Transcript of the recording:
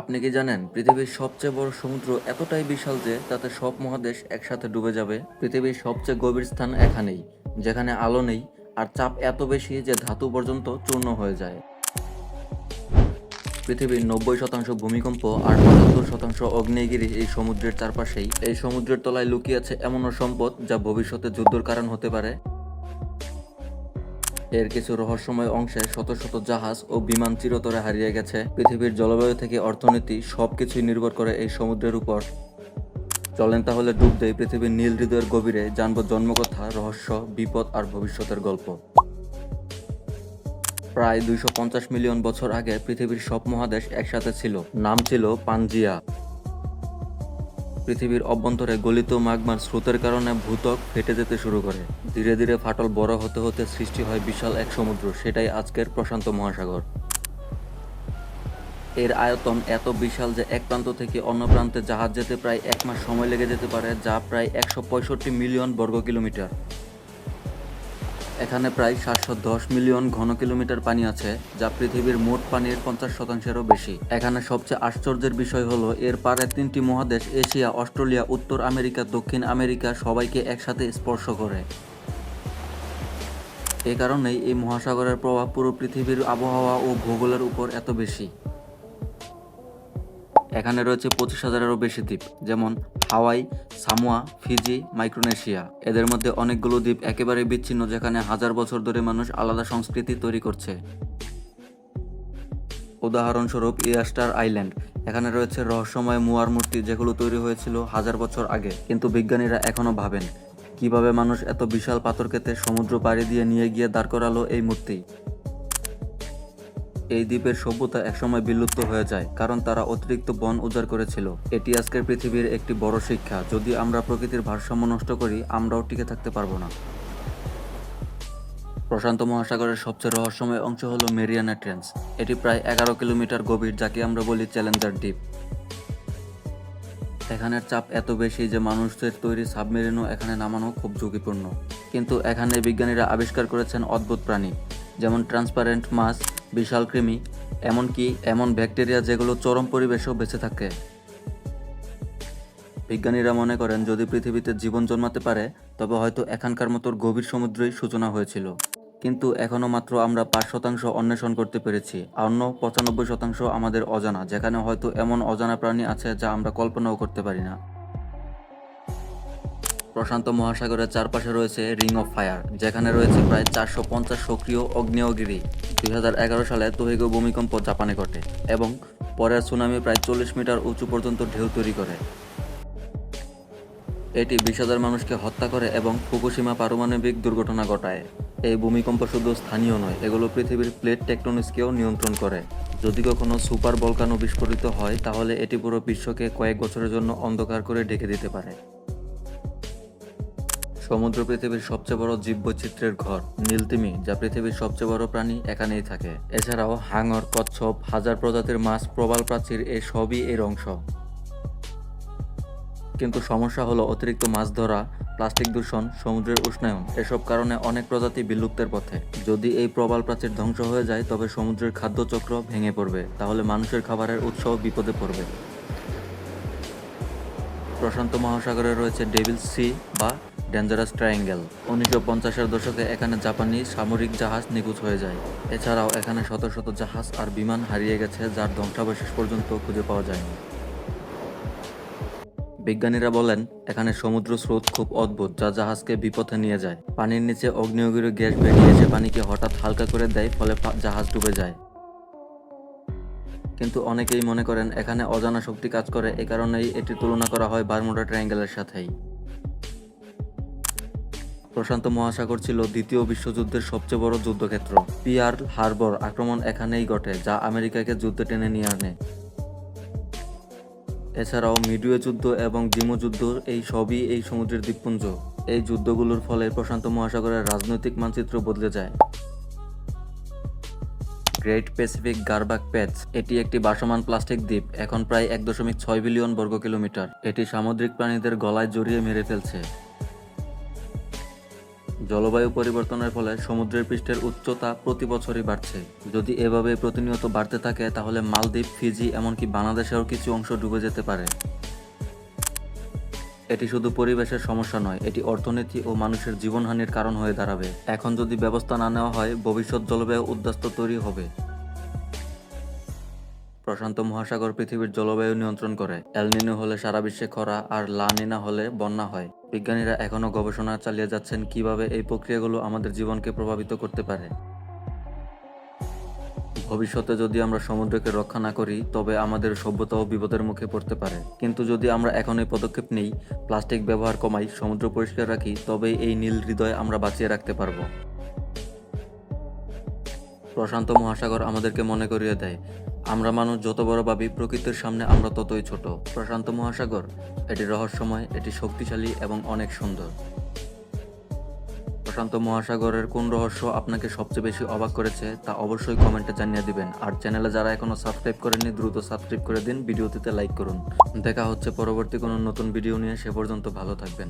আপনি কি জানেন, পৃথিবীর সবচেয়ে বড় সমুদ্র এতটাই বিশাল যে তাতে সব মহাদেশ একসাথে ডুবে যাবে? পৃথিবীর সবচেয়ে গভীর স্থান এখানেই, যেখানে আলো নেই আর চাপ এত বেশি যে ধাতু পর্যন্ত চূর্ণ হয়ে যায়। পৃথিবীর নব্বই শতাংশ ভূমিকম্প আর পঁচাত্তর শতাংশ অগ্নেয়গিরি এই সমুদ্রের চারপাশেই। এই সমুদ্রের তলায় লুকিয়ে আছে এমনও সম্পদ যা ভবিষ্যতে যুদ্ধর কারণ হতে পারে। এর কিছু রহস্যময় অংশে শত শত জাহাজ ও বিমান চিরতরে হারিয়ে গেছে। পৃথিবীর জলবায়ু থেকে অর্থনীতি সবকিছুই নির্ভর করে এই সমুদ্রের উপর। চলেন তাহলে ডুব দেই পৃথিবীর নীল হৃদয়ের গভীরে, জানব জন্মকথা, রহস্য, বিপদ আর ভবিষ্যতের গল্প। প্রায় দুইশো পঞ্চাশ মিলিয়ন বছর আগে পৃথিবীর সব মহাদেশ একসাথে ছিল। নাম ছিল পাঞ্জিয়া পৃথিবীর অভ্যন্তরে গলিত মাগমার স্রোতের কারণে ভূতক ফেটে যেতে শুরু করে। ধীরে ধীরে ফাটল বড় হতে হতে সৃষ্টি হয় বিশাল এক সমুদ্র, সেটাই আজকের প্রশান্ত মহাসাগর। এর আয়তন এত বিশাল যে এক প্রান্ত থেকে অন্য প্রান্তে জাহাজ যেতে প্রায় এক মাস সময় লেগে যেতে পারে, যা প্রায় একশো পঁয়ষট্টি মিলিয়ন বর্গ কিলোমিটার। এখানে প্রায় সাতশো দশ মিলিয়ন ঘন কিলোমিটার পানি আছে, যা পৃথিবীর মোট পানির পঞ্চাশ শতাংশেরও বেশি। এখানে সবচেয়ে আশ্চর্যের বিষয় হলো, এর পারে তিনটি মহাদেশ, এশিয়া, অস্ট্রেলিয়া, উত্তর আমেরিকা, দক্ষিণ আমেরিকা, সবাইকে একসাথে স্পর্শ করে। এ কারণেই এই মহাসাগরের প্রভাব পুরো পৃথিবীর আবহাওয়া ও ভূগোলের উপর এত বেশি। এখানে রয়েছে পঁচিশ হাজারেরও বেশি দ্বীপ, যেমন হাওয়াই, সামোয়া, ফিজি, মাইক্রোনেশিয়া। এদের মধ্যে অনেকগুলো দ্বীপ একেবারে বিচ্ছিন্ন, যেখানে হাজার বছর ধরে মানুষ আলাদা সংস্কৃতি তৈরি করছে। উদাহরণস্বরূপ, ইয়াস্টার আইল্যান্ড। এখানে রয়েছে রহস্যময় মুয়ার মূর্তি, যেগুলো তৈরি হয়েছিল হাজার বছর আগে, কিন্তু বিজ্ঞানীরা এখনও ভাবেন, কীভাবে মানুষ এত বিশাল পাথর কেটে সমুদ্র পাড়ি দিয়ে নিয়ে গিয়ে দাঁড় করালো এই মূর্তি। এই দ্বীপের সভ্যতা একসময় বিলুপ্ত হয়ে যায়, কারণ তারা অতিরিক্ত বন উজাড় করেছিল। এটি আজকের পৃথিবীর একটি বড় শিক্ষা। যদি আমরা প্রকৃতির ভারসাম্য নষ্ট করি, আমরাও টিকে থাকতে পারব না। প্রশান্ত মহাসাগরের সবচেয়ে রহস্যময় অংশ হল মেরিয়ানা ট্রেন্স। এটি প্রায় এগারো কিলোমিটার গভীর, যাকে আমরা বলি চ্যালেঞ্জার দ্বীপ। এখানের চাপ এত বেশি যে মানুষদের তৈরি সাবমেরিনও এখানে নামানো খুব ঝুঁকিপূর্ণ। কিন্তু এখানে বিজ্ঞানীরা আবিষ্কার করেছেন অদ্ভুত প্রাণী, যেমন ট্রান্সপারেন্ট মাছ বিশাল কৃমি, এমনকি এমন ব্যাকটেরিয়া যেগুলো চরম পরিবেশেও বেঁচে থাকে। বিজ্ঞানীরা মনে করেন, যদি পৃথিবীতে জীবন জন্মাতে পারে, তবে হয়তো এখানকার মতো গভীর সমুদ্রেই সূচনা হয়েছিল। কিন্তু এখনও মাত্র আমরা পাঁচ শতাংশ অন্বেষণ করতে পেরেছি অন্য পঁচানব্বই শতাংশ আমাদের অজানা, যেখানে হয়তো এমন অজানা প্রাণী আছে যা আমরা কল্পনাও করতে পারি না। প্রশান্ত মহাসাগরের চারপাশে রয়েছে রিং অফ ফায়ার যেখানে রয়েছে প্রায় চারশো পঞ্চাশ সক্রিয় অগ্নেয়গিরি দুই সালে তোহিগো ভূমিকম্প জাপানে ঘটে এবং পরের সুনামি প্রায় চল্লিশ মিটার উঁচু পর্যন্ত ঢেউ তৈরি করে। এটি বিশ হাজার মানুষকে হত্যা করে এবং ফুকুশিমা পারমাণবিক দুর্ঘটনা ঘটায়। এই ভূমিকম্প শুধু স্থানীয় নয়, এগুলো পৃথিবীর প্লেট টেকটনিক্সকেও নিয়ন্ত্রণ করে। যদি কখনো সুপার বলকানো বিস্ফোরিত হয়, তাহলে এটি পুরো বিশ্বকে কয়েক বছরের জন্য অন্ধকার করে ঢেকে দিতে পারে। সমুদ্র পৃথিবীর সবচেয়ে বড় জীববৈচিত্র্যের ঘর, নীলতিমি, যা পৃথিবীর সবচেয়ে বড় প্রাণী এখানেই থাকে। এছাড়াও, হাঙর, কচ্ছপ, হাজার প্রজাতির মাছ, প্রবাল প্রাচীর এই সবই এর অংশ। কিন্তু সমস্যা হলো অতিরিক্ত মাছ ধরা, প্লাস্টিক দূষণ, সমুদ্রের উষ্ণায়ন, এসব কারণে অনেক প্রজাতি বিলুপ্তের পথে। যদি এই প্রবাল প্রাচীর ধ্বংস হয়ে যায়, তবে সমুদ্রের খাদ্যচক্র ভেঙে পড়বে, তাহলে মানুষের খাবারের উৎসও বিপদে পড়বে। প্রশান্ত মহাসাগরে রয়েছে ডেভিল সি বা ডেঞ্জারাস ট্রায়াঙ্গেল উনিশশো পঞ্চাশের দশকে এখানে জাপানি সামরিক জাহাজ নিখোঁজ হয়ে যায়। এছাড়াও এখানে শত শত জাহাজ আর বিমান হারিয়ে গেছে যার ধ্বংসাবশেষ পর্যন্ত খুঁজে পাওয়া যায়নি। বিজ্ঞানীরা বলেন, এখানে সমুদ্র স্রোত খুব অদ্ভুত যা জাহাজকে বিপথে নিয়ে যায়। পানির নিচে অগ্নিয়গিরি গ্যাস বেরিয়ে এসে পানিকে হঠাৎ হালকা করে দেয়, ফলে জাহাজ ডুবে যায়। কিন্তু অনেকেই মনে করেন, এখানে অজানা শক্তি কাজ করে, এ কারণেই এটি তুলনা করা হয় বারমুডা ট্রায়াঙ্গেলের সাথেই। প্রশান্ত মহাসাগর ছিল দ্বিতীয় বিশ্বযুদ্ধের সবচেয়ে বড় যুদ্ধক্ষেত্র। পিয়ার্ল হারবর আক্রমণ এখানেই ঘটে, যা আমেরিকাকে যুদ্ধে টেনে নিয়ে আনে। এছাড়াও মিডুয়ে যুদ্ধ এবং জিমো যুদ্ধ, এই সবই এই সমুদ্রের দ্বীপপুঞ্জ। এই যুদ্ধগুলোর ফলে প্রশান্ত মহাসাগরের রাজনৈতিক মানচিত্র বদলে যায়। গ্রেট প্যাসিফিক গারবাক প্যাচ, এটি একটি বাসমান প্লাস্টিক দ্বীপ, এখন প্রায় এক দশমিক ছয় বিলিয়ন বর্গ কিলোমিটার এটি সামুদ্রিক প্রাণীদের গলায় জড়িয়ে মেরে ফেলছে। জলবায়ু পরিবর্তনের ফলে সমুদ্রের পৃষ্ঠের উচ্চতা প্রতি বছরই বাড়ছে। যদি এভাবে প্রতিনিয়ত বাড়তে থাকে, তাহলে মালদ্বীপ, ফিজি, এমনকি বাংলাদেশেও কিছু অংশ ডুবে যেতে পারে। এটি শুধু পরিবেশের সমস্যা নয়, এটি অর্থনীতি ও মানুষের জীবনহানির কারণ হয়ে দাঁড়াবে। এখন যদি ব্যবস্থা না নেওয়া হয়, ভবিষ্যৎ জলবায়ু উদ্যাস্ত তৈরি হবে। প্রশান্ত মহাসাগর পৃথিবীর জলবায়ু নিয়ন্ত্রণ করে। এলনিনো হলে সারা বিশ্বে খরা আর লা নিনা হলে বন্যা হয়। বিজ্ঞানীরা এখনও গবেষণা চালিয়ে যাচ্ছেন কীভাবে এই প্রক্রিয়াগুলো আমাদের জীবনকে প্রভাবিত করতে পারে। ভবিষ্যতে যদি আমরা সমুদ্রকে রক্ষা না করি, তবে আমাদের সভ্যতাও বিপদের মুখে পড়তে পারে। কিন্তু যদি আমরা এখন এই পদক্ষেপ নেই, প্লাস্টিক ব্যবহার কমাই, সমুদ্র পরিষ্কার রাখি, তবেই এই নীল হৃদয় আমরা বাঁচিয়ে রাখতে পারব। প্রশান্ত মহাসাগর আমাদেরকে মনে করিয়ে দেয় আমরা মানুষ যত বড় ভাবি প্রকৃতির সামনে আমরা ততই ছোট। প্রশান্ত মহাসাগর, এটি রহস্যময়, এটি শক্তিশালী এবং অনেক সুন্দর। প্রশান্ত মহাসাগরের কোন রহস্য আপনাকে সবচেয়ে বেশি অবাক করেছে তা অবশ্যই কমেন্টে জানিয়ে দিবেন। আর চ্যানেলে যারা এখনও সাবস্ক্রাইব করেননি, দ্রুত সাবস্ক্রাইব করে দিন। ভিডিওটিতে লাইক করুন। দেখা হচ্ছে পরবর্তী কোনো নতুন ভিডিও নিয়ে, সে পর্যন্ত ভালো থাকবেন।